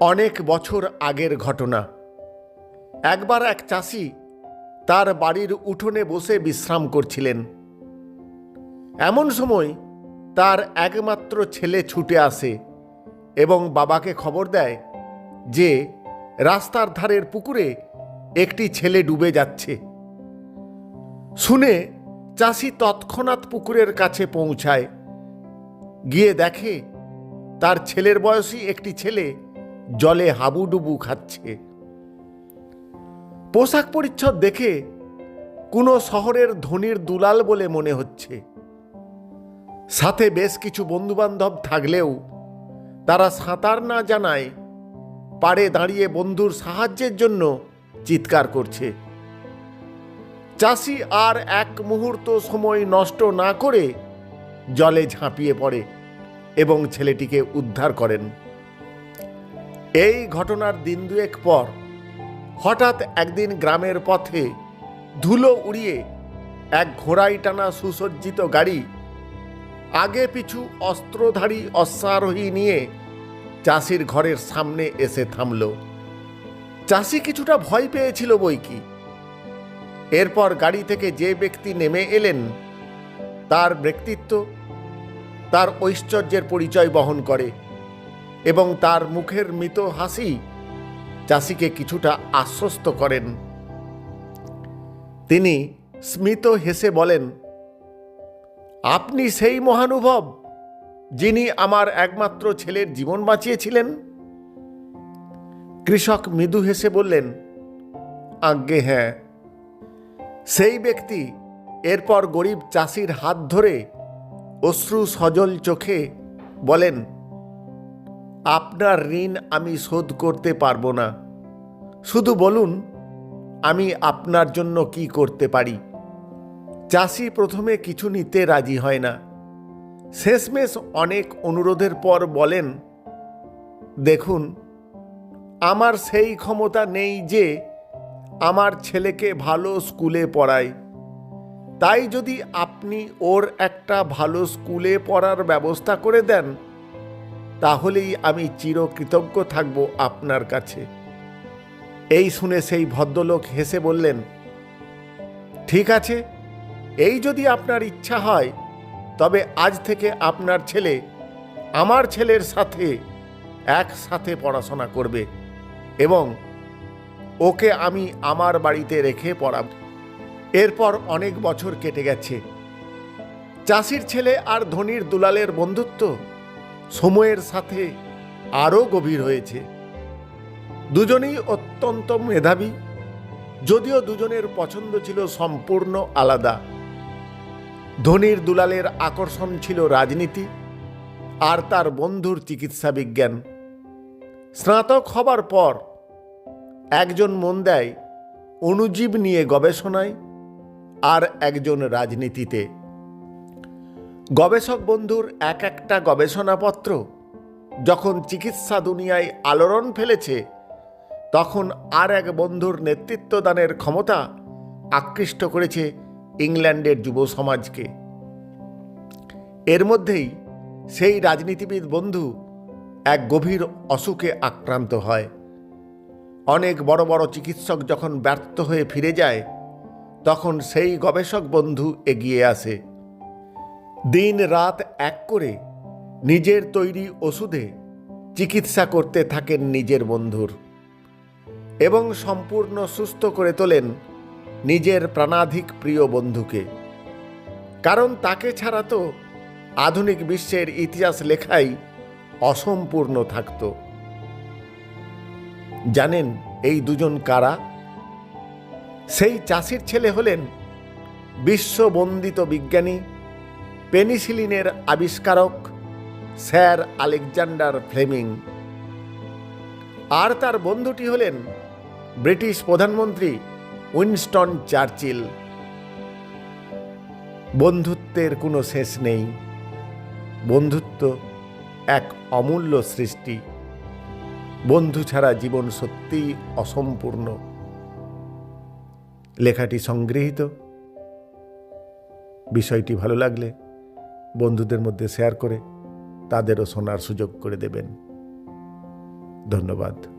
অনেক বছর আগের ঘটনা। একবার এক চাষি তার বাড়ির উঠোনে বসে বিশ্রাম করছিলেন। এমন সময় তার একমাত্র ছেলে ছুটে আসে এবং বাবাকে খবর দেয় যে রাস্তার ধারের পুকুরে একটি ছেলে ডুবে যাচ্ছে। শুনে চাষি তৎক্ষণাৎ পুকুরের কাছে পৌঁছায়। গিয়ে দেখে তার ছেলের বয়সী একটি ছেলে জলে হাবুডুবু খাচ্ছে। পোশাক পরিচ্ছদ দেখে কোনো শহরের ধনির দুলাল বলে মনে হচ্ছে। সাথে বেশ কিছু বন্ধুবান্ধব থাকলেও তারা সাঁতার না জানায় পাড়ে দাঁড়িয়ে বন্ধুর সাহায্যের জন্য চিৎকার করছে। চাষি আর এক মুহূর্ত সময় নষ্ট না করে জলে ঝাঁপিয়ে পড়ে এবং ছেলেটিকে উদ্ধার করেন। এই ঘটনার দিন দুয়েক পর হঠাৎ একদিন গ্রামের পথে ধুলো উড়িয়ে এক ঘোড়াই টানা সুসজ্জিত গাড়ি আগে পিছু অস্ত্রধারী অশ্বারোহী নিয়ে চাষির ঘরের সামনে এসে থামল। চাষি কিছুটা ভয় পেয়েছিল বই কি। এরপর গাড়ি থেকে যে ব্যক্তি নেমে এলেন, তার ব্যক্তিত্ব, তার ঐশ্বর্যের পরিচয় বহন করে। এবং তার মুখের মৃত হাসি চাষিকে কিছুটা আশ্বস্ত করেন। তিনি স্মিত হেসে বলেন, আপনি সেই মহানুভব যিনি আমার একমাত্র ছেলের জীবন বাঁচিয়েছিলেন? কৃষক মৃদু হেসে বললেন, আজ্ঞে হ্যাঁ। সেই ব্যক্তি এরপর গরিব চাষির হাত ধরে অশ্রু সজল চোখে বলেন আপনার ঋণ আমি শোধ করতে পারব না। শুধু বলুন, আমি আপনার জন্য কি করতে পারি? চাষি প্রথমে কিছু নিতে রাজি হয় না। শেষমেশ অনেক অনুরোধের পর বলেন, দেখুন, আমার সেই ক্ষমতা নেই যে আমার ছেলেকে ভালো স্কুলে পড়ায়। তাই যদি আপনি ওর একটা ভালো স্কুলে পড়ার ব্যবস্থা করে দেন তাহলেই আমি চিরকৃতজ্ঞ থাকব আপনার কাছে। এই শুনে সেই ভদ্রলোক হেসে বললেন, ঠিক আছে, এই যদি আপনার ইচ্ছা হয়, তবে আজ থেকে আপনার ছেলে আমার ছেলের সাথে একসাথে পড়াশোনা করবে এবং ওকে আমি আমার বাড়িতে রেখে পড়াব। এরপর অনেক বছর কেটে গেছে। চাষির ছেলে আর ধনির দুলালের বন্ধুত্ব সময়ের সাথে আরও গভীর হয়েছে। দুজনেই অত্যন্ত মেধাবী, যদিও দুজনের পছন্দ ছিল সম্পূর্ণ আলাদা। ধনির দুলালের আকর্ষণ ছিল রাজনীতি আর তার বন্ধুর চিকিৎসা বিজ্ঞান। স্নাতক হবার পর একজন মন দেয় অণুজীব নিয়ে গবেষণায় আর একজন রাজনীতিতে। গবেষক বন্ধুর এক একটা গবেষণাপত্র যখন চিকিৎসা দুনিয়ায় আলোড়ন ফেলেছে, তখন আর এক বন্ধুর নেতৃত্বদানের ক্ষমতা আকৃষ্ট করেছে ইংল্যান্ডের যুব সমাজকে। এর মধ্যেই সেই রাজনীতিবিদ বন্ধু এক গভীর অসুখে আক্রান্ত হয়। অনেক বড় বড় চিকিৎসক যখন ব্যর্থ হয়ে ফিরে যায়, তখন সেই গবেষক বন্ধু এগিয়ে আসে। দিন রাত এক করে নিজের তৈরি ওষুধে চিকিৎসা করতে থাকেন নিজের বন্ধুর এবং সম্পূর্ণ সুস্থ করে তোলেন নিজের প্রাণাধিক প্রিয় বন্ধুকে। কারণ তাকে ছাড়া তো আধুনিক বিশ্বের ইতিহাস লেখাই অসম্পূর্ণ থাকত। জানেন এই দুজন কারা? সেই চাষির ছেলে হলেন বিশ্ববন্দিত বিজ্ঞানী পেনিসিলিনের আবিষ্কারক স্যার আলেকজান্ডার ফ্লেমিং। আর তার বন্ধুটি হলেন ব্রিটিশ প্রধানমন্ত্রী উইনস্টন চার্চিল। বন্ধুত্বের কোনো শেষ নেই। বন্ধুত্ব এক অমূল্য সৃষ্টি। বন্ধু ছাড়া জীবন সত্যিই অসম্পূর্ণ। লেখাটি সংগৃহীত। বিষয়টি ভালো লাগলে বন্ধুদের মধ্যে শেয়ার করে তাদেরও শোনার সুযোগ করে দেবেন। ধন্যবাদ।